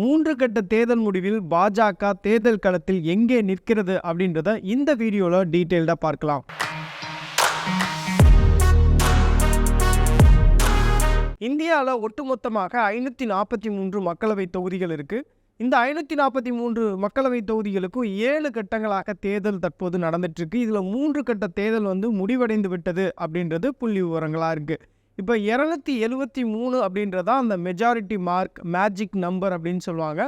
மூன்று கட்ட தேர்தல் முடிவில் பாஜக தேர்தல் களத்தில் எங்கே நிற்கிறது அப்படின்றத இந்த வீடியோவில் டீட்டெயில்டாக பார்க்கலாம். இந்தியாவில் ஒட்டுமொத்தமாக ஐநூற்றி நாற்பத்தி மூன்று மக்களவை தொகுதிகள் இருக்குது இந்த ஐநூற்றி நாற்பத்தி மூன்று மக்களவை தொகுதிகளுக்கும் ஏழு கட்டங்களாக தேர்தல் தற்போது நடந்துட்டுருக்கு இதில் மூன்று கட்ட தேர்தல் வந்து முடிவடைந்து விட்டது அப்படின்றது புள்ளி விவரங்களாக இருக்குது இப்போ இரநூத்தி எழுவத்தி மூணு அப்படின்றதா அந்த மெஜாரிட்டி மார்க் மேஜிக் நம்பர் அப்படின்னு சொல்லுவாங்க.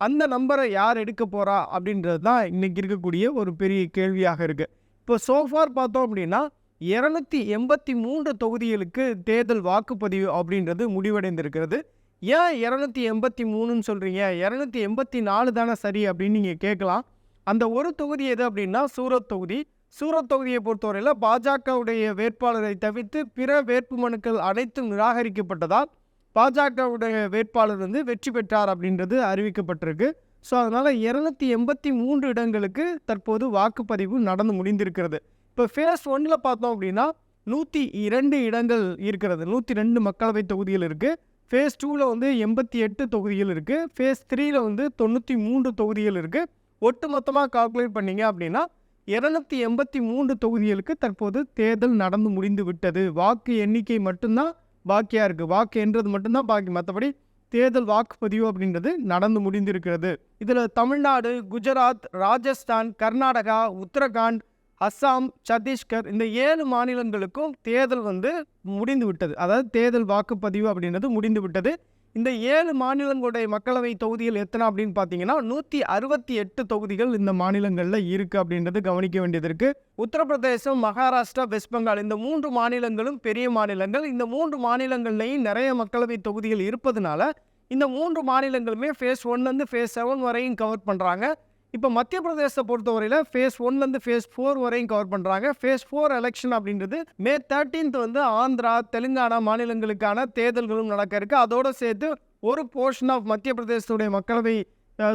அந்த நம்பரை யார் எடுக்க போகிறா அப்படின்றது தான் இன்றைக்கி இருக்கக்கூடிய ஒரு பெரிய கேள்வியாக இருக்குது இப்போ சோஃபார் பார்த்தோம் அப்படின்னா இரநூத்தி எண்பத்தி மூன்று தொகுதிகளுக்கு தேர்தல் வாக்குப்பதிவு அப்படின்றது முடிவடைந்திருக்கிறது. ஏன் இரநூத்தி எண்பத்தி மூணுன்னு சொல்கிறீங்க இரநூத்தி எண்பத்தி நாலு தானே சரி அப்படின்னு நீங்கள் கேட்கலாம். அந்த ஒரு தொகுதி எது அப்படின்னா சூரத் தொகுதி. சூரத் தொகுதியை பொறுத்தவரையில் பாஜகவுடைய வேட்பாளரை தவிர்த்து பிற வேட்புமனுக்கள் அனைத்தும் நிராகரிக்கப்பட்டதால் பாஜகவுடைய வேட்பாளர் வந்து வெற்றி பெற்றார் அப்படின்றது அறிவிக்கப்பட்டிருக்கு. ஸோ அதனால் இரநூத்தி எண்பத்தி மூன்று இடங்களுக்கு தற்போது வாக்குப்பதிவு நடந்து முடிந்திருக்கிறது. இப்போ ஃபேஸ் ஒன்னில் பார்த்தோம் அப்படின்னா நூற்றி இரண்டு இடங்கள் இருக்கிறது. நூற்றி ரெண்டு மக்களவை தொகுதிகள் இருக்குது ஃபேஸ் டூவில் வந்து எண்பத்தி எட்டு தொகுதிகள் இருக்குது ஃபேஸ் த்ரீயில் வந்து தொண்ணூற்றி மூன்று தொகுதிகள் இருக்குது ஒட்டு மொத்தமாக கால்குலேட் பண்ணீங்க அப்படின்னா இரநூத்தி எண்பத்தி மூன்று தொகுதிகளுக்கு தற்போது தேர்தல் நடந்து முடிந்து விட்டது. வாக்கு எண்ணிக்கை மட்டும்தான் பாக்கியாக இருக்குது வாக்கு என்றது மட்டும்தான் பாக்கி. மற்றபடி தேர்தல் வாக்குப்பதிவு அப்படின்றது நடந்து முடிந்திருக்கிறது. இதில் தமிழ்நாடு குஜராத் ராஜஸ்தான் கர்நாடகா உத்தரகாண்ட் அஸ்ஸாம் சத்தீஸ்கர் இந்த ஏழு மாநிலங்களுக்கும் தேர்தல் வந்து முடிந்து விட்டது. அதாவது தேர்தல் வாக்குப்பதிவு அப்படின்றது முடிந்து விட்டது. இந்த ஏழு மாநிலங்களுடைய மக்களவை தொகுதிகள் எத்தனை அப்படின்னு பார்த்தீங்கன்னா நூற்றி அறுபத்தி எட்டு தொகுதிகள் இந்த மாநிலங்களில் இருக்குது அப்படின்றது கவனிக்க வேண்டியது இருக்குது உத்தரப்பிரதேசம் மகாராஷ்டிரா வெஸ்ட் பெங்கால் இந்த மூன்று மாநிலங்களும் பெரிய மாநிலங்கள். இந்த மூன்று மாநிலங்கள்லையும் நிறைய மக்களவை தொகுதிகள் இருப்பதனால இந்த மூன்று மாநிலங்களுமே ஃபேஸ் ஒன்லேருந்து ஃபேஸ் செவன் வரையும் கவர் பண்ணுறாங்க இப்போ மத்திய பிரதேசத்தை பொறுத்தவரையில் ஃபேஸ் ஒன்லேருந்து ஃபேஸ் ஃபோர் வரையும் கவர் பண்ணுறாங்க ஃபேஸ் ஃபோர் எலெக்ஷன் அப்படின்றது மே தேர்ட்டீன்த் வந்து ஆந்திரா தெலுங்கானா மாநிலங்களுக்கான தேர்தல்களும் நடக்க இருக்குது அதோடு சேர்த்து ஒரு போர்ஷன் ஆஃப் மத்திய பிரதேசத்துடைய மக்களவை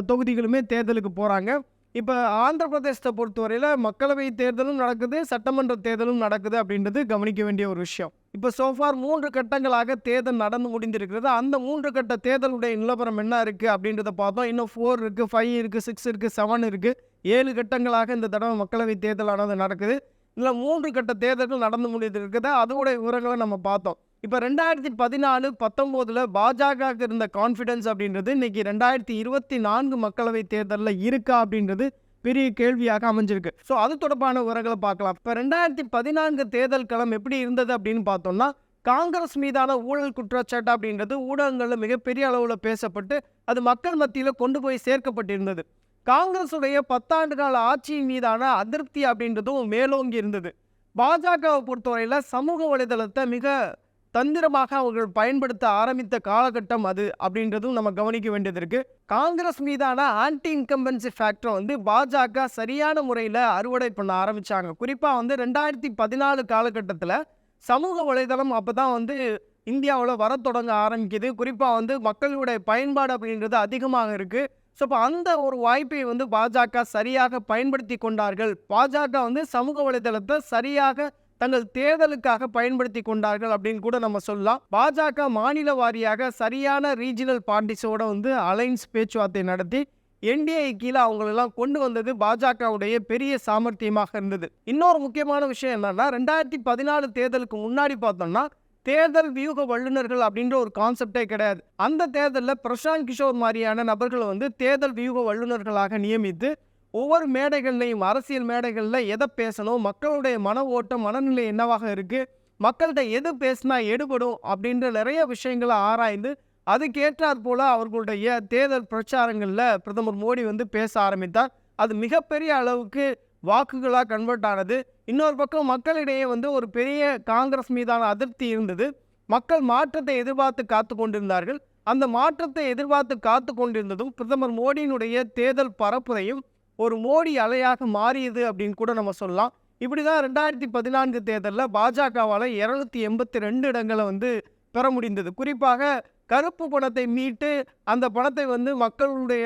தொகுதிகளுமே தேர்தலுக்கு போகிறாங்க இப்போ ஆந்திர பிரதேசத்தை பொறுத்தவரையில் மக்களவை தேர்தலும் நடக்குது சட்டமன்ற தேர்தலும் நடக்குது அப்படின்றது கவனிக்க வேண்டிய ஒரு விஷயம். இப்போ சோஃபார் மூன்று கட்டங்களாக தேர்தல் நடந்து முடிந்திருக்கிறது. அந்த மூன்று கட்ட தேர்தலுடைய நிலவரம் என்ன இருக்குது அப்படின்றத பார்த்தோம். இன்னும் ஃபோர் இருக்குது ஃபைவ் இருக்குது சிக்ஸ் இருக்குது செவன் இருக்குது ஏழு கட்டங்களாக இந்த தடவை மக்களவை தேர்தலானது நடக்குது. இதில் மூன்று கட்ட தேர்தல்கள் நடந்து முடிந்திருக்குது. அதோடைய விவரங்களை நம்ம பார்த்தோம். இப்போ ரெண்டாயிரத்தி பதினாலு பத்தொம்போதில் பாஜகவுக்கு இருந்த கான்ஃபிடன்ஸ் அப்படின்றது இன்னைக்கு ரெண்டாயிரத்தி இருபத்தி நான்கு மக்களவை தேர்தலில் இருக்கா அப்படின்றது பெரிய கேள்வியாக அமைஞ்சிருக்கு. ஸோ அது தொடர்பான விவரங்களை பார்க்கலாம். இப்போ ரெண்டாயிரத்தி பதினான்கு தேர்தல் களம் எப்படி இருந்தது அப்படின்னு பார்த்தோம்னா காங்கிரஸ் மீதான ஊழல் குற்றச்சாட்டு அப்படின்றது ஊடகங்களில் மிகப்பெரிய அளவில் பேசப்பட்டு அது மக்கள் மத்தியில் கொண்டு போய் சேர்க்கப்பட்டிருந்தது. காங்கிரஸுடைய பத்தாண்டு கால ஆட்சியின் மீதான அதிருப்தி அப்படின்றதும் மேலோங்கி இருந்தது. பாஜகவை பொறுத்தவரையில் சமூக வலைதளத்தை மிக தந்திரமாக அவர்கள் பயன்படுத்த ஆரம்பித்த காலகட்டம் அது அப்படின்றதும் நம்ம கவனிக்க வேண்டியது இருக்கு. காங்கிரஸ் மீதான ஆன்டி இன்கம்பன்சி ஃபேக்டரை வந்து பாஜக சரியான முறையில் அறுவடை பண்ண ஆரம்பிச்சாங்க. குறிப்பாக வந்து ரெண்டாயிரத்தி பதினாலு காலகட்டத்தில் சமூக வலைதளம் அப்போ தான் வந்து இந்தியாவில் வர தொடங்க ஆரம்பிக்குது. குறிப்பாக வந்து மக்களுடைய பயன்பாடு அப்படின்றது அதிகமாக இருக்குது ஸோ இப்போ அந்த ஒரு வாய்ப்பை வந்து பாஜக சரியாக பயன்படுத்தி கொண்டார்கள். பாஜக வந்து சமூக வலைதளத்தை சரியாக தங்கள் தேர்தலுக்காக பயன்படுத்தி கொண்டார்கள் அப்படின்னு கூட நம்ம சொல்லலாம். பாஜக மாநில வாரியாக சரியான ரீஜினல் பார்ட்டிஸோட வந்து அலைன்ஸ் பேச்சுவார்த்தை நடத்தி என்டிஏ கீழே அவங்களெல்லாம் கொண்டு வந்தது பாஜகவுடைய பெரிய சாமர்த்தியமாக இருந்தது. இன்னொரு முக்கியமான விஷயம் என்னன்னா ரெண்டாயிரத்தி பதினாலு தேர்தலுக்கு முன்னாடி பார்த்தோம்னா தேர்தல் வியூக வல்லுநர்கள் அப்படின்ற ஒரு கான்செப்டே கிடையாது. அந்த தேர்தலில் பிரசாந்த் கிஷோர் மாதிரியான நபர்களை வந்து தேர்தல் வியூக வல்லுநர்களாக நியமித்து ஒவ்வொரு மேடைகள்லையும் அரசியல் மேடைகளில் எதை பேசணும் மக்களுடைய மன ஓட்டம் மனநிலை என்னவாக இருக்குது மக்கள்கிட்ட எது பேசினா எடுபடும் அப்படின்ற நிறைய விஷயங்களை ஆராய்ந்து அதுக்கேற்றாற் போல அவர்களுடைய தேர்தல் பிரச்சாரங்களில் பிரதமர் மோடி வந்து பேச ஆரம்பித்தார். அது மிகப்பெரிய அளவுக்கு வாக்குகளாக கன்வெர்ட் ஆனது. இன்னொரு பக்கம் மக்களிடையே வந்து ஒரு பெரிய காங்கிரஸ் மீதான அதிருப்தி இருந்தது. மக்கள் மாற்றத்தை எதிர்பார்த்து காத்து கொண்டிருந்தார்கள். அந்த மாற்றத்தை எதிர்பார்த்து காத்து கொண்டிருந்ததும் பிரதமர் மோடியினுடைய தேர்தல் பரப்புரையும் ஒரு மோடி அலையாக மாறியது அப்படின்னு கூட நம்ம சொல்லலாம். இப்படி தான் ரெண்டாயிரத்தி பதினான்கு தேர்தலில் பாஜகவால் இரநூத்தி எண்பத்தி ரெண்டு இடங்களை வந்து பெற முடிந்தது. குறிப்பாக கருப்பு பணத்தை மீட்டு அந்த பணத்தை வந்து மக்களுடைய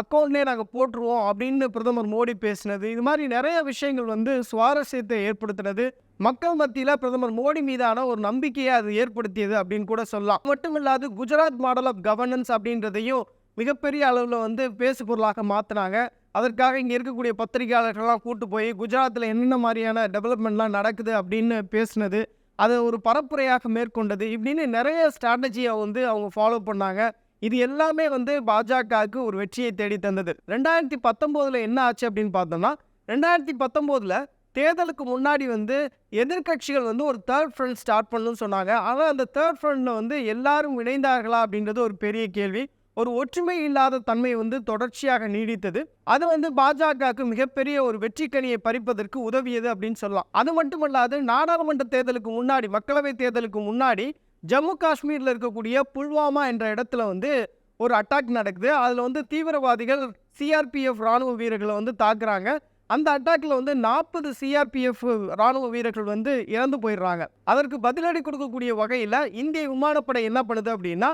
அக்கௌண்ட்லேயே நாங்கள் போட்டுருவோம் அப்படின்னு பிரதமர் மோடி பேசினது. இது மாதிரி நிறைய விஷயங்கள் வந்து சுவாரஸ்யத்தை ஏற்படுத்தினது. மக்கள் மத்தியில் பிரதமர் மோடி மீதான ஒரு நம்பிக்கையை அது ஏற்படுத்தியது அப்படின்னு கூட சொல்லலாம். மட்டுமில்லாது குஜராத் மாடல் ஆஃப் கவர்னன்ஸ் அப்படின்றதையும் மிகப்பெரிய அளவில் வந்து பேசு பொருளாக மாற்றினாங்க அதற்காக இங்கே இருக்கக்கூடிய பத்திரிகையாளர்கள்லாம் கூட்டு போய் குஜராத்தில் என்னென்ன மாதிரியான டெவலப்மெண்ட்லாம் நடக்குது? அப்படின்னு பேசுனது. அதை ஒரு பரப்புரையாக மேற்கொண்டது. இப்படின்னு நிறைய ஸ்ட்ராட்டஜியை வந்து அவங்க ஃபாலோ பண்ணாங்க. இது எல்லாமே வந்து பாஜகவுக்கு ஒரு வெற்றியை தேடி தந்தது. ரெண்டாயிரத்தி பத்தொம்போதில் என்ன ஆச்சு அப்படின்னு பார்த்தோம்னா ரெண்டாயிரத்தி பத்தொம்போதில் தேர்தலுக்கு முன்னாடி வந்து எதிர்க்கட்சிகள் வந்து ஒரு தேர்ட் ஃப்ரண்ட் ஸ்டார்ட் பண்ணணும்னு சொன்னாங்க. ஆனால் அந்த தேர்ட் ஃப்ரண்டில் வந்து எல்லாரும் இணைந்தார்களா அப்படின்றது ஒரு பெரிய கேள்வி. ஒரு ஒற்றுமை இல்லாத தன்மை வந்து தொடர்ச்சியாக நீடித்தது. அது வந்து பாஜகவுக்கு மிகப்பெரிய ஒரு வெற்றிக்கனியை பறிப்பதற்கு உதவியது அப்படின்னு சொல்லலாம். அது மட்டுமல்லாது நாடாளுமன்ற தேர்தலுக்கு முன்னாடி மக்களவை தேர்தலுக்கு முன்னாடி ஜம்மு காஷ்மீரில் இருக்கக்கூடிய புல்வாமா என்ற இடத்துல வந்து ஒரு அட்டாக் நடக்குது. அதில் வந்து தீவிரவாதிகள் சிஆர்பிஎஃப் ராணுவ வீரர்களை வந்து தாக்குறாங்க. அந்த அட்டாக்ல வந்து நாற்பது சிஆர்பிஎஃப் ராணுவ வீரர்கள் வந்து இறந்து போயிடுறாங்க. அதற்கு பதிலடி கொடுக்கக்கூடிய வகையில் இந்திய விமானப்படை என்ன பண்ணுது அப்படின்னா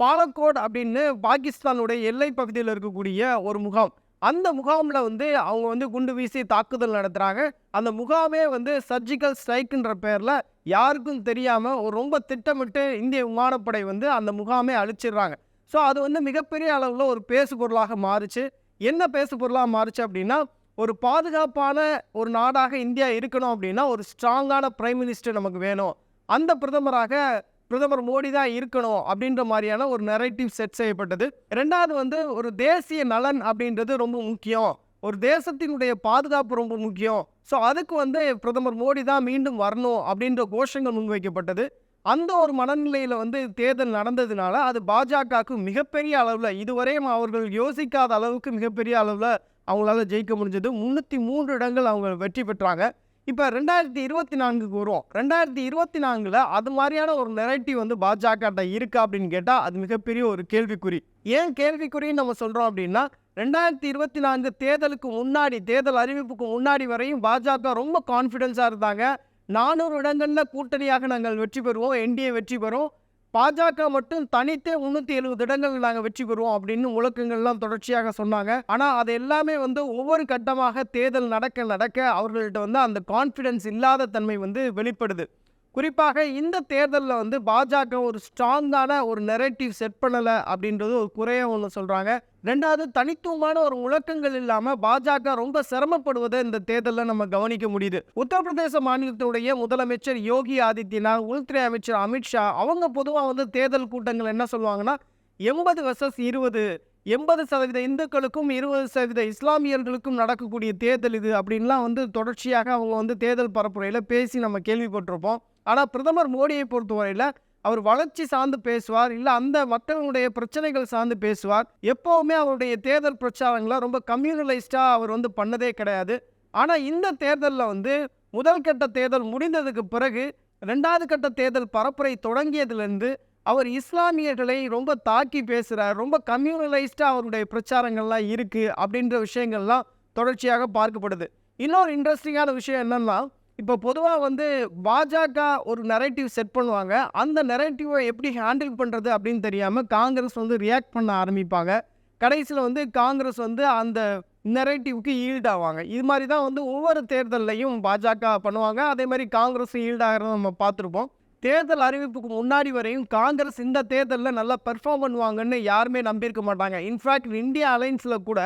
பாலக்கோட் அப்படின்னு பாகிஸ்தானுடைய எல்லை பகுதியில் இருக்கக்கூடிய ஒரு முகாம். அந்த முகாமில் வந்து அவங்க வந்து குண்டு வீசி தாக்குதல் நடத்துகிறாங்க அந்த முகாமே வந்து சர்ஜிக்கல் ஸ்ட்ரைக்குன்ற பேரில் யாருக்கும் தெரியாமல் ஒரு ரொம்ப திட்டமிட்டு இந்திய விமானப்படை வந்து அந்த முகாமே அழிச்சிடுறாங்க. ஸோ அது வந்து மிகப்பெரிய அளவில் ஒரு பேசு பொருளாக மாறுச்சு. என்ன பேசு பொருளாக மாறுச்சு அப்படின்னா ஒரு பாதுகாப்பான ஒரு நாடாக இந்தியா இருக்கணும் அப்படின்னா ஒரு ஸ்ட்ராங்கான பிரைம் மினிஸ்டர் நமக்கு வேணும். அந்த பிரதமராக பிரதமர் மோடி தான் இருக்கணும் அப்படின்ற மாதிரியான ஒரு நெரேட்டிவ் செட் செய்யப்பட்டது. ரெண்டாவது வந்து ஒரு தேசிய நலன் அப்படின்றது ரொம்ப முக்கியம். ஒரு தேசத்தினுடைய பாதுகாப்பு ரொம்ப முக்கியம். ஸோ அதுக்கு வந்து பிரதமர் மோடி தான் மீண்டும் வரணும் அப்படின்ற கோஷங்கள் முன்வைக்கப்பட்டது. அந்த ஒரு மனநிலையில் வந்து தேர்தல் நடந்ததுனால அது பாஜகவுக்கு மிகப்பெரிய அளவில் இதுவரையும் அவர்கள் யோசிக்காத அளவுக்கு மிகப்பெரிய அளவில் அவங்களால ஜெயிக்க முடிஞ்சது. முந்நூற்றி மூன்று இடங்கள் அவங்க வெற்றி பெற்றாங்க. இப்போ ரெண்டாயிரத்தி இருபத்தி நான்குக்கு வருவோம் ரெண்டாயிரத்தி இருபத்தி நான்கில் அது மாதிரியான ஒரு நெரட்டிவ் வந்து பாஜகட்ட இருக்கா அப்படின்னு கேட்டால் அது மிகப்பெரிய ஒரு கேள்விக்குறி. ஏன் கேள்விக்குறின்னு நம்ம சொல்கிறோம் அப்படின்னா ரெண்டாயிரத்தி இருபத்தி நான்கு தேர்தலுக்கு முன்னாடி தேர்தல் அறிவிப்புக்கு முன்னாடி வரையும் பாஜக ரொம்ப கான்ஃபிடென்ஸாக இருந்தாங்க. நானூறு இடங்களில் கூட்டணியாக நாங்கள் வெற்றி பெறுவோம் என்டிஏ வெற்றி பெறும். பாஜக மட்டும் தனித்தே முன்னூற்றி எழுபது இடங்கள் நாங்கள் வெற்றி பெறுவோம் அப்படின்னு முழக்கங்கள்லாம் தொடர்ச்சியாக சொன்னாங்க. ஆனால் அது எல்லாமே வந்து ஒவ்வொரு கட்டமாக தேர்தல் நடக்க நடக்க அவர்கள்ட்ட வந்து அந்த கான்ஃபிடென்ஸ் இல்லாத தன்மை வந்து வெளிப்படுது. குறிப்பாக இந்த தேர்தலில் வந்து பாஜக ஒரு ஸ்ட்ராங்கான ஒரு நெரேட்டிவ் செட் பண்ணலை அப்படின்றது ஒரு குறைய ஒன்று சொல்கிறாங்க ரெண்டாவது தனித்துவமான ஒரு முழக்கங்கள் இல்லாமல் பாஜக ரொம்ப சிரமப்படுவதை இந்த தேர்தலில் நம்ம கவனிக்க முடியுது. உத்தரப்பிரதேச மாநிலத்தினுடைய முதலமைச்சர் யோகி ஆதித்யநாத் உள்துறை அமைச்சர் அமித்ஷா அவங்க பொதுவாக வந்து தேர்தல் கூட்டங்கள் என்ன சொல்லுவாங்கன்னா எண்பது வர்சஸ் இருபது எண்பது சதவீத இந்துக்களுக்கும் இருபது சதவீத இஸ்லாமியர்களுக்கும் நடக்கக்கூடிய தேர்தல் இது அப்படின்லாம் வந்து தொடர்ச்சியாக அவங்க வந்து தேர்தல் பரப்புரையில் பேசி நம்ம கேள்விப்பட்டிருப்போம். ஆனால் பிரதமர் மோடியை பொறுத்தவரையில் அவர் வளர்ச்சி சார்ந்து பேசுவார் இல்லை அந்த மக்களுடைய பிரச்சனைகள் சார்ந்து பேசுவார். எப்போவுமே அவருடைய தேர்தல் பிரச்சாரங்களை ரொம்ப கம்யூனலைஸ்டாக அவர் வந்து பண்ணதே கிடையாது. ஆனால் இந்த தேர்தலில் வந்து முதல் கட்ட தேர்தல் முடிந்ததுக்கு பிறகு ரெண்டாவது கட்ட தேர்தல் பரப்புரை தொடங்கியதுலேருந்து அவர் இஸ்லாமியர்களை ரொம்ப தாக்கி பேசுகிறார் ரொம்ப கம்யூனலைஸ்டாக அவருடைய பிரச்சாரங்கள்லாம் இருக்குது அப்படின்ற விஷயங்கள்லாம் தொடர்ச்சியாக பார்க்கப்படுது. இன்னொரு இன்ட்ரெஸ்டிங்கான விஷயம் என்னென்னா இப்போ பொதுவாக வந்து பாஜக ஒரு நெரேட்டிவ் செட் பண்ணுவாங்க. அந்த நெரேட்டிவை எப்படி ஹேண்டில் பண்ணுறது அப்படின்னு தெரியாமல் காங்கிரஸ் வந்து ரியாக்ட் பண்ண ஆரம்பிப்பாங்க. கடைசியில் வந்து காங்கிரஸ் வந்து அந்த நெரேட்டிவ்க்கு ஈல்ட் ஆவாங்க. இது மாதிரி தான் வந்து ஒவ்வொரு தேர்தல்லையும் பாஜக பண்ணுவாங்க. அதே மாதிரி காங்கிரஸ் ஈல்ட் ஆகிறத நம்ம பார்த்துருப்போம். தேர்தல் அறிவிப்புக்கு முன்னாடி வரையும் காங்கிரஸ் இந்த தேர்தலில் நல்லா பெர்ஃபார்ம் பண்ணுவாங்கன்னு யாருமே நம்பியிருக்க மாட்டாங்க. இன்ஃபேக்ட் இந்தியா அலைன்ஸில் கூட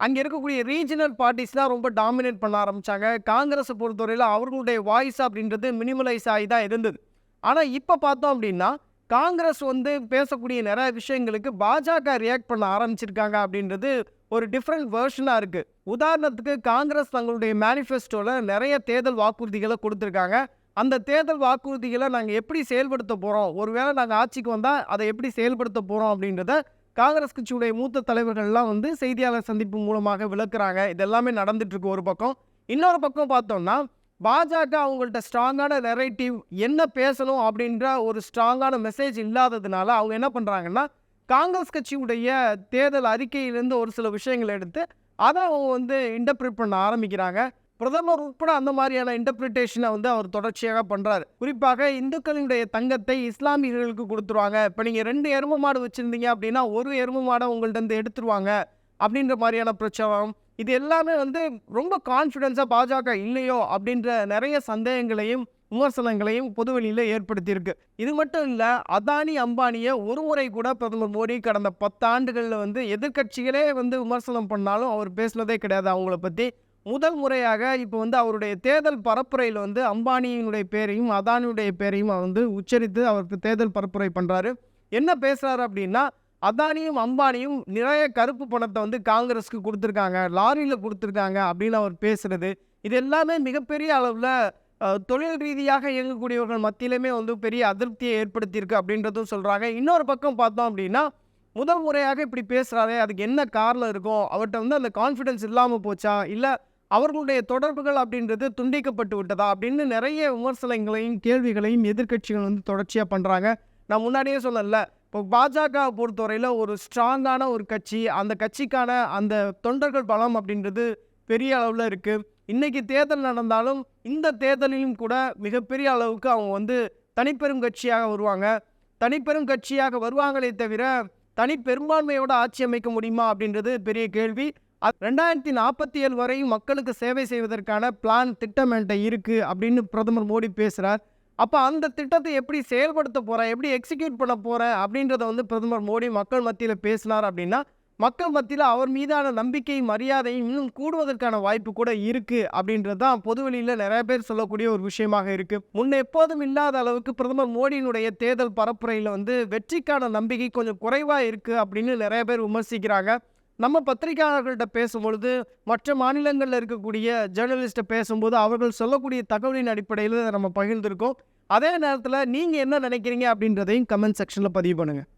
அங்கே இருக்கக்கூடிய ரீஜனல் பார்ட்டிஸ் தான் ரொம்ப டாமினேட் பண்ண ஆரம்பித்தாங்க காங்கிரஸை பொறுத்தவரையில் அவர்களுடைய வாய்ஸ் அப்படின்றது மினிமலைஸ் ஆகி தான் இருந்தது. ஆனால் இப்போ பார்த்தோம் அப்படின்னா காங்கிரஸ் வந்து பேசக்கூடிய நிறைய விஷயங்களுக்கு பாஜக ரியாக்ட் பண்ண ஆரம்பிச்சிருக்காங்க அப்படின்றது ஒரு டிஃப்ரெண்ட் வேர்ஷனாக இருக்குது உதாரணத்துக்கு காங்கிரஸ் தங்களுடைய மேனிஃபெஸ்டோவில் நிறைய தேர்தல் வாக்குறுதிகளை கொடுத்துருக்காங்க. அந்த தேர்தல் வாக்குறுதிகளை நாங்கள் எப்படி செயல்படுத்த போகிறோம் ஒருவேளை நாங்கள் ஆட்சிக்கு வந்தால் அதை எப்படி செயல்படுத்த போகிறோம் அப்படின்றத காங்கிரஸ் கட்சியுடைய மூத்த தலைவர்கள்லாம் வந்து செய்தியாளர் சந்திப்பு மூலமாக விளக்குறாங்க. இதெல்லாமே நடந்துட்டுருக்கு ஒரு பக்கம். இன்னொரு பக்கம் பார்த்தோம்னா பாஜக அவங்கள்ட்ட ஸ்ட்ராங்கான நெரேட்டிவ் என்ன பேசணும் அப்படின்ற ஒரு ஸ்ட்ராங்கான மெசேஜ் இல்லாததுனால அவங்க என்ன பண்ணுறாங்கன்னா காங்கிரஸ் கட்சியுடைய தேர்தல் அறிக்கையிலேருந்து ஒரு சில விஷயங்களை எடுத்து அதை அவங்க வந்து இன்டர்பிரேட் பண்ண ஆரம்பிக்கிறாங்க. பிரதமர் உட்பட அந்த மாதிரியான இன்டர்பிரிட்டேஷனை வந்து அவர் தொடர்ச்சியாக பண்ணுறாரு குறிப்பாக இந்துக்களினுடைய தங்கத்தை இஸ்லாமியர்களுக்கு கொடுத்துருவாங்க. இப்போ நீங்கள் ரெண்டு எருமை மாடு வச்சுருந்தீங்க அப்படின்னா ஒரு எருமை மாடை உங்கள்ட்ட இருந்து எடுத்துருவாங்க அப்படின்ற மாதிரியான பிரச்சாரம். இது எல்லாமே வந்து ரொம்ப கான்ஃபிடென்ஸாக பாஜக இல்லையோ அப்படின்ற நிறைய சந்தேகங்களையும் விமர்சனங்களையும் பொதுவெளியில் ஏற்படுத்தியிருக்கு. இது மட்டும் இல்லை அதானி அம்பானியை ஒரு முறை கூட பிரதமர் மோடி கடந்த பத்தாண்டுகளில் வந்து எதிர்க்கட்சிகளே வந்து விமர்சனம் பண்ணாலும் அவர் பேசுனதே கிடையாது அவங்கள பற்றி முதல் முறையாக இப்போ வந்து அவருடைய தேர்தல் பரப்புரையில் வந்து அம்பானியினுடைய பேரையும் அதானியுடைய பேரையும் அவர் வந்து உச்சரித்து அவருக்கு தேர்தல் பரப்புரை பண்ணுறாரு என்ன பேசுகிறாரு அப்படின்னா அதானியும் அம்பானியும் நிறைய கருப்பு பணத்தை வந்து காங்கிரஸுக்கு கொடுத்துருக்காங்க லாரியில் கொடுத்துருக்காங்க அப்படின்னு அவர் பேசுகிறது இது எல்லாமே மிகப்பெரிய அளவில் தொழில் ரீதியாக இயங்கக்கூடியவர்கள் மத்தியிலுமே வந்து பெரிய அதிருப்தியை ஏற்படுத்தியிருக்கு அப்படின்றதும் சொல்கிறாங்க இன்னொரு பக்கம் பார்த்தோம் அப்படின்னா முதல் முறையாக இப்படி பேசுகிறாரே அதுக்கு என்ன காரணம் இருக்கும்? அவர்கிட்ட வந்து அந்த கான்ஃபிடென்ஸ் இல்லாமல் போச்சா? இல்லை அவர்களுடைய தொடர்புகள் அப்படின்றது துண்டிக்கப்பட்டு விட்டதா அப்படின்னு நிறைய விமர்சனங்களையும் கேள்விகளையும் எதிர்க்கட்சிகள் வந்து தொடர்ச்சியாக பண்ணுறாங்க நான் முன்னாடியே சொல்லல. இப்போ பாஜக பொறுத்தவரையில் ஒரு ஸ்ட்ராங்கான ஒரு கட்சி அந்த கட்சிக்கான அந்த தொண்டர்கள் பலம் அப்படின்றது பெரிய அளவில் இருக்குது இன்றைக்கி தேர்தல் நடந்தாலும் இந்த தேர்தலிலும் கூட மிகப்பெரிய அளவுக்கு அவங்க வந்து தனிப்பெரும் கட்சியாக வருவாங்க. தனிப்பெரும் கட்சியாக வருவாங்களே தவிர தனி பெரும்பான்மையோட ஆட்சி அமைக்க முடியுமா அப்படின்றது பெரிய கேள்வி. ரெண்டாயிரத்தி நாற்பத்தி ஏழு வரையும் மக்களுக்கு சேவை செய்வதற்கான பிளான் திட்டம் என்கிட்ட இருக்குது அப்படின்னு பிரதமர் மோடி பேசுகிறார் அப்போ அந்த திட்டத்தை எப்படி செயல்படுத்த போகிறேன் எப்படி எக்ஸிக்யூட் பண்ண போகிறேன் அப்படின்றத வந்து பிரதமர் மோடி மக்கள் மத்தியில் பேசினார் அப்படின்னா மக்கள் மத்தியில் அவர் மீதான நம்பிக்கையும் மரியாதையும் இன்னும் கூடுவதற்கான வாய்ப்பு கூட இருக்குது அப்படின்றது தான் பொதுவெளியில் நிறைய பேர் சொல்லக்கூடிய ஒரு விஷயமாக இருக்குது முன்ன எப்போதும் இல்லாத அளவுக்கு பிரதமர் மோடியினுடைய தேர்தல் பரப்புரையில் வந்து வெற்றிக்கான நம்பிக்கை கொஞ்சம் குறைவாக இருக்குது அப்படின்னு நிறைய பேர் விமர்சிக்கிறாங்க. நம்ம பத்திரிகையாளர்கள்ட்ட பேசும்பொழுது மற்ற மாநிலங்களில் இருக்கக்கூடிய ஜேர்னலிஸ்ட்டை பேசும்போது அவர்கள் சொல்லக்கூடிய தகவலின் அடிப்படையில் நம்ம பகிர்ந்திருக்கோம். அதே நேரத்தில் நீங்கள் என்ன நினைக்கிறீங்க அப்படின்றதையும் கமெண்ட் செக்ஷனில் பதிவு பண்ணுங்கள்